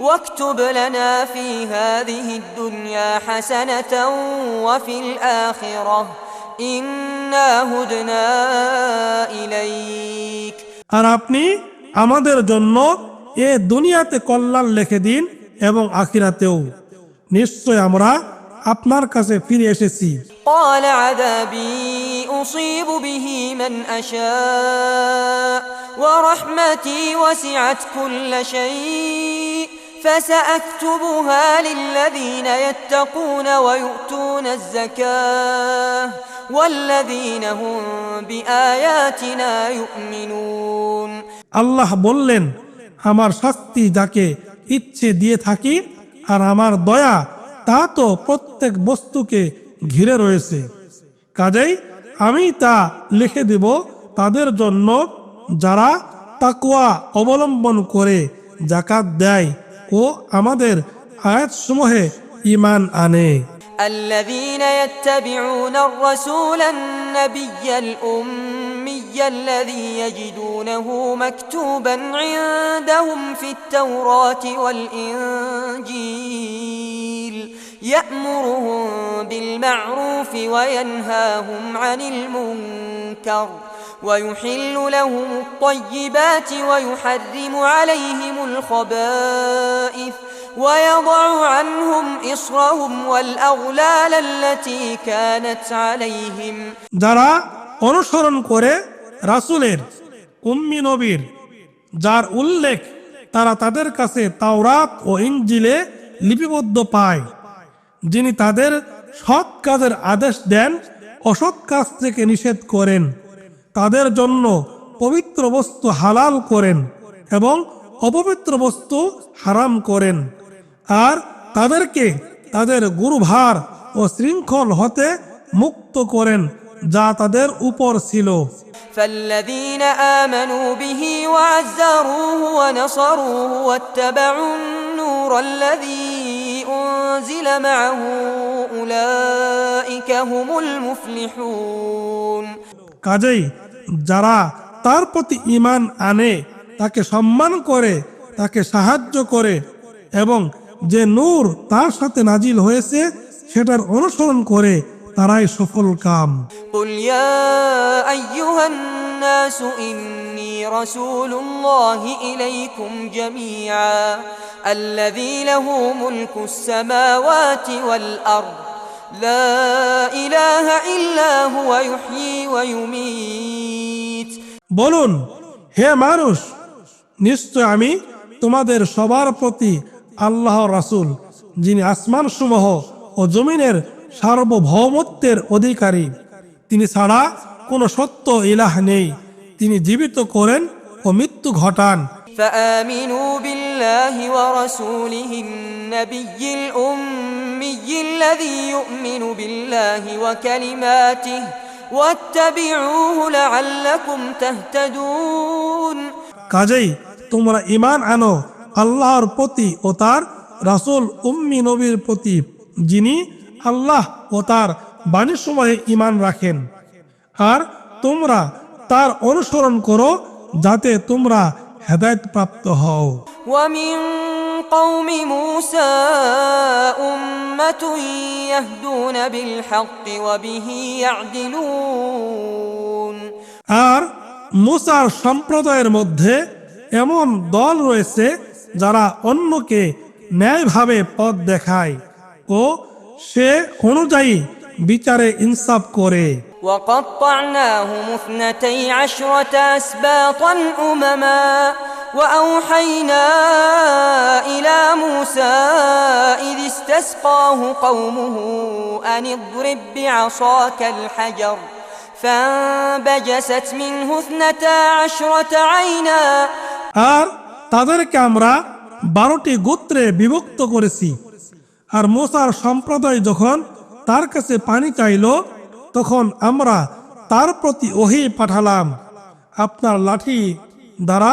واكتب لنا في هذه الدنيا حسنة وفي الآخرة إنا هدنا إليك আর আপনি আমাদের জন্য এ দুনিয়াতে কল্যাণ লিখে দিন এবং আখিরাতেও নিশ্চয় আমরা আপনার কাছে ফিরে এসেছি قال عذابي أصيب به من أشاء ورحمتي وسعت كل شيء فسأكتبها للذين يتقون ويؤتون الزكاة والذين هم بآياتنا يؤمنون আল্লাহ বললেন আমার শাস্তি যাকে ইচ্ছে দিয়ে থাকি আর আমার দয়া তা তো প্রত্যেক বস্তুকে ঘিরে রয়েছে কাজেই আমি তা লিখে দেব তাদের জন্য যারা তাকুয়া অবলম্বন করে জাকাত দেয় ও আমাদের আয়াতসমূহে ইমান আনে الذين يتبعون الرسول النبي الأمي الذي يجدونه مكتوبا عندهم في التوراة والإنجيل يأمرهم بالمعروف وينهاهم عن المنكر ويحل لهم الطيبات ويحرم عليهم الخبائث ويضع عنهم إصرهم والأغلال التي كانت عليهم যারা অনুসরণ করে রাসূলের উম্মি নবীর যার উল্লেখ তারা তাদের কাছে তাওরাত ও ইঞ্জিলে লিপিবদ্ধ পায় যিনি তাদের সৎ কাজের আদেশ দেন অসৎ কাজ থেকে নিষেধ করেন তাদের জন্য পবিত্র বস্তু হালাল করেন এবং অপবিত্র বস্তু হারাম করেন আর তাদেরকে তাদের গুরুভার ও শৃঙ্খল হতে মুক্ত করেন যা তাদের উপর ছিল فالذين آمنوا به وعزروه ونصروه واتبعوا النور الذي أنزل معه أولئك هم المفلحون কাজেই যারা তার প্রতি ইমান আনে তাকে সম্মান করে তাকে সাহায্য করে এবং যে নূর তার সাথে নাজিল হয়েছে সেটার অনুসরণ করে তারাই সফল কাম قل يا أيها الناس إني رسول الله إليكم جميعا الذي له ملك السماوات والأرض لا إله إلا هو يحيي ويميت বলুন হে মানুষ নিশ্চয় আমি তোমাদের সবার প্রতি আল্লাহ রাসূল যিনি আসমান সমূহ ও জমিনের সার্বভৌমত্বের অধিকারী তিনি ছাড়া কোনো সত্য ইলাহ নেই তিনি জীবিত করেন ও মৃত্যু ঘটান فآمنوا بالله ورسوله النبي الأمي الذي يؤمن بالله وكلماته واتبعوه لعلكم تهتدون কাজেই তোমরা ইমান আনো আল্লাহর প্রতি ও তার রাসূল উম্মি নবীর প্রতি যিনি আল্লাহ ও তার বাণী সময়ে ইমান রাখেন আর তোমরা তার অনুসরণ করো যাতে তোমরা হেদায়ত প্রাপ্ত হও ومن قوم موسى أمة يهدون بالحق وبه يعدلون আর মুসার সম্প্রদায়ের মধ্যে এমন দল রয়েছে যারা অন্যকে ন্যায়ভাবে পথ দেখায় ও সে অনুযায়ী বিচারে ইনসাফ করে وقطعناهم اثنتي عشرة أسباطا أمما وأوحينا إلى موسى إذ استسقاه قومه أن اضرب بعصاك الحجر فانبجست منه اثنتا عشرة عينا আর তাদেরকে আমরা বারোটি গোত্রে বিভক্ত করেছি আর মোসার সম্প্রদায় যখন তার কাছে পানি চাইল তখন আমরা তার প্রতি ওহি পাঠালাম আপনার লাঠি দ্বারা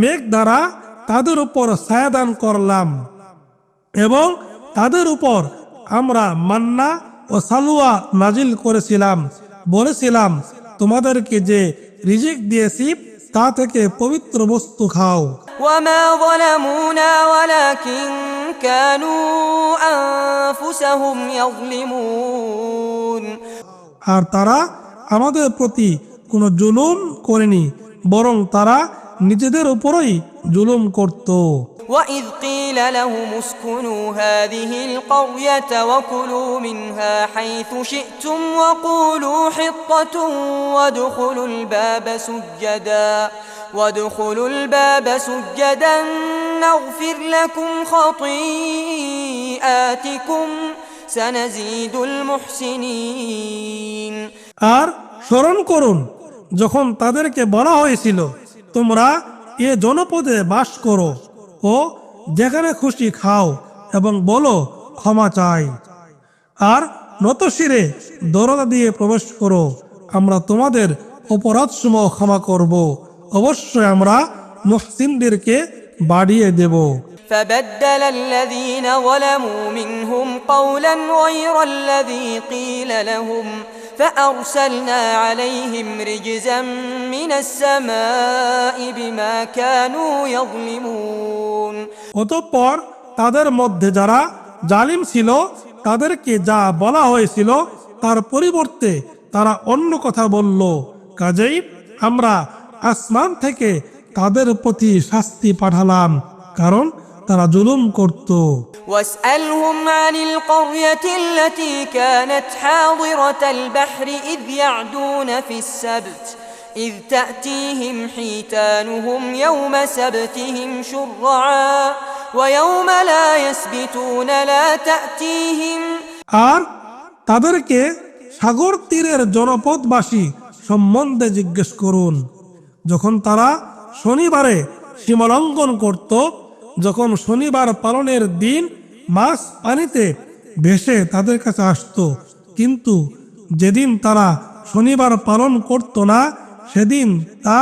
মেঘ দ্বারা তাদের উপর ছায়াদান করলাম এবং তাদের উপর আমরা মান্না ও সালুয়া নাজিল করেছিলাম বলেছিলাম তোমাদেরকে যে রিজিক দিয়েছি তা থেকে পবিত্র বস্তু খাও وما ظلمونا ولكن كانوا أنفسهم يظلمون আর তারা আমাদের প্রতি কোনো জুলুম করেনি বরং তারা নিজেদের উপরই জুলুম করত وإذ قيل لهم اسكنوا هذه القرية وكلوا منها حيث شئتم وقولوا حطة وادخلوا الباب سجدا وادخلوا الباب سجدا نغفر لكم خطيئاتكم سنزيد المحسنين আর স্মরণ করুন যখন তাদেরকে বলা হয়েছিল তোমরা এ জনপদে বাস করো ও যেখানে খুশি খাও এবং বলো ক্ষমা চাই আর নতশিরে দরজা দিয়ে প্রবেশ করো আমরা তোমাদের অপরাধ সমূহ ক্ষমা করব অবশ্যই আমরা মুহসিনদেরকে বাড়িয়ে দেব فبدل الذين ظلموا منهم قولا غير الذي قيل لهم فأرسلنا عليهم رجزا من السماء بما كانوا يظلمون অতঃপর তাদের মধ্যে যারা জালিম ছিল তাদেরকে যা বলা হয়েছিল তার পরিবর্তে তারা অন্য কথা বলল কাজেই আমরা আসমান থেকে তাদের প্রতি শাস্তি পাঠালাম কারণ তারা জুলুম করত واسألهم عن القرية التي كانت حاضرة البحر إذ يعدون في السبت إذ تأتيهم حيتانهم يوم سبتهم شرعا ويوم لا يسبتون لا تأتيهم আর তাদেরকে সাগর তীরের জনপদবাসী সম্বন্ধে জিজ্ঞেস করুন যখন তারা শনিবারে সীমালঙ্ঘন করত যখন শনিবার পালনের দিন মাছ পানিতে ভেসে তাদের কাছে আসতো কিন্তু যেদিন তারা শনিবার পালন করত না সেদিন তা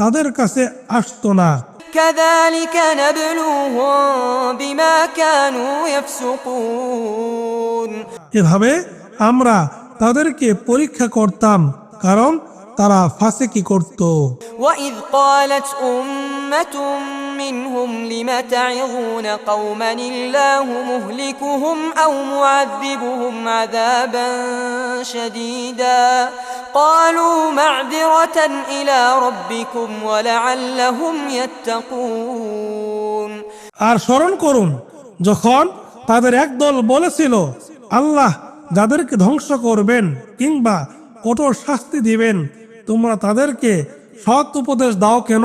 তাদের কাছে আসতো না كذلك نبلوهم بما كانوا يفسقون এভাবে আমরা তাদেরকে পরীক্ষা করতাম কারণ তারা ফাঁসেকি করত وإذ قالت أمة منهم لم تعظون قوما الله مهلكهم أو معذبهم عذابا شديدا قالوا معذرة إلى ربكم ولعلهم يتقون আর স্মরণ করুন যখন তাদের একদল বলেছিল আল্লাহ যাদেরকে ধ্বংস করবেন কিংবা কঠোর শাস্তি দিবেন তোমরা তাদেরকে সৎ উপদেশ দাও কেন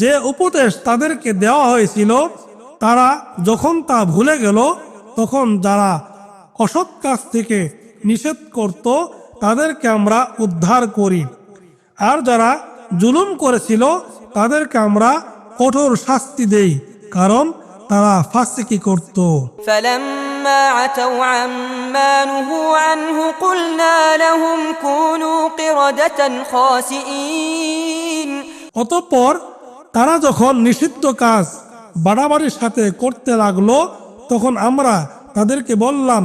যে উপদেশ তাদেরকে দেওয়া হয়েছিল তারা যখন তা ভুলে গেল তখন যারা অসৎ কাজ থেকে নিষেধ করত তাদেরকে আমরা উদ্ধার করি আর যারা জুলুম করেছিল তাদেরকে আমরা কঠোর শাস্তি দেই কারণ তারা ফাঁসিকি করত فلما عتوا عما نهوا عنه قلنا لهم كونوا قردة خاسئين অতঃপর তারা যখন নিষিদ্ধ কাজ বাড়াবাড়ির সাথে করতে লাগলো তখন আমরা তাদেরকে বললাম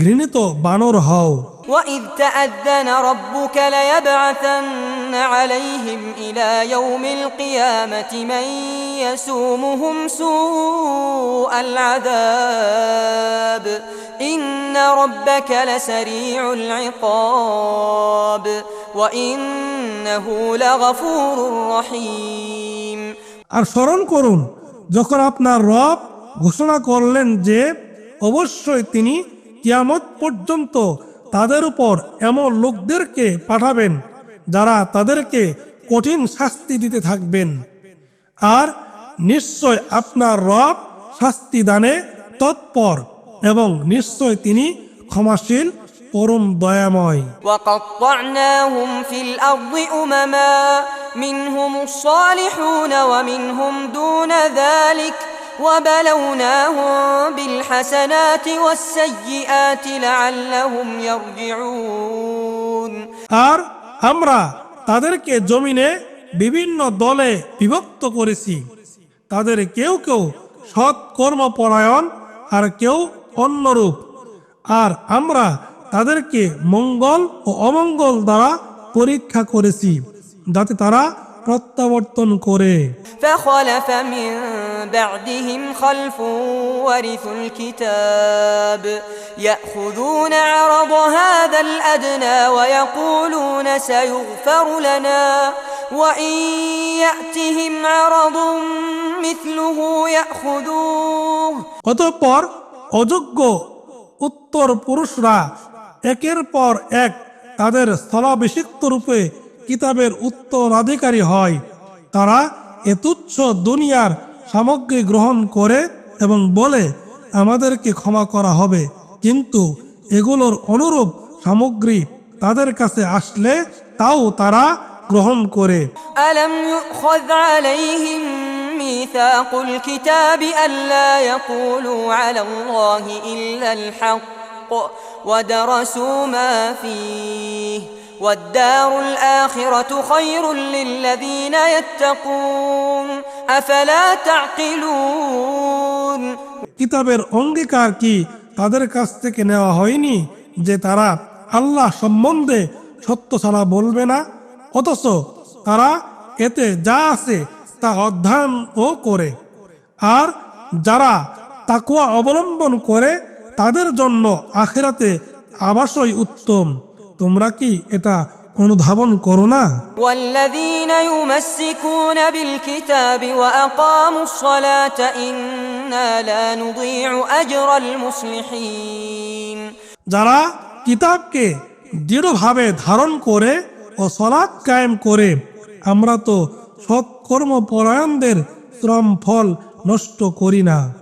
ঘৃণিত বানর হও وإذ تأذن ربك ليبعثن عليهم إلى يوم القيامة من يسومهم سوء العذاب إن ربك لسريع العقاب وإنه إنه لغفور رحيم আর স্মরণ করুন, যখন আপনার রব ঘোষণা করলেন যে অবশ্যই তিনি কিয়ামত পর্যন্ত তাদের উপর এমন লোকদেরকে পাঠাবেন যারা তাদেরকে কঠিন শাস্তি দিতে থাকবেন। আর নিশ্চয় আপনার রব শাস্তি দানে তৎপর এবং নিশ্চয় তিনি ক্ষমাশীল, পরম দয়াময়। وقطعناهم في الأرض أمما منهم الصالحون ومنهم دون ذلك وبلوناهم بالحسنات والسيئات لعلهم يرجعون আর আমরা তাদেরকে জমিনে বিভিন্ন দলে বিভক্ত করেছি তাদের কেউ কেউ সৎ কর্মপরায়ণ আর কেউ অন্যরূপ আর আমরা তাদেরকে মঙ্গল ও অমঙ্গল দ্বারা পরীক্ষা করেছি যাতে তারা প্রত্যাবর্তন করে فخلف من بعدهم خلف ورثوا الكتاب يأخذون عرض هذا الأدنى ويقولون سيغفر لنا وإن يأتهم عرض مثله يأخذوه অতঃপর অযোগ্য উত্তর পুরুষরা একের পর এক তাদের স্থলাভিষিক্ত রূপে কিতাবের উত্তরাধিকারী হয় তারা এ তুচ্ছ দুনিয়ার সামগ্রী গ্রহণ করে এবং বলে আমাদেরকে ক্ষমা করা হবে কিন্তু এগুলোর অনুরূপ সামগ্রী তাদের কাছে আসলে তাও তারা গ্রহণ করে ألم يؤخذ عليهم ميثاق الكتاب ألا يقولوا على الله إلا الحق ودرسوا ما فيه والدار الآخرة خير للذين يتقون أفلا تعقلون কিতাবের অঙ্গীকার কি তাদের কাছ থেকে নেওয়া হয়নি যে তারা আল্লাহ সম্বন্ধে সত্য ছাড়া বলবে না অথচ তারা এতে যা আছে তা অধ্যয়ন ও করে আর যারা তাকুয়া অবলম্বন করে তাদের জন্য আখেরাতে আবাসই উত্তম তোমরা কি এটা অনুধাবন করো না? যারা কিতাবকে দৃঢ়ভাবে ধারণ করে ও সলাদ কায়েম করে আমরা তো সৎকর্মপরায়ণদের শ্রম ফল নষ্ট করি না।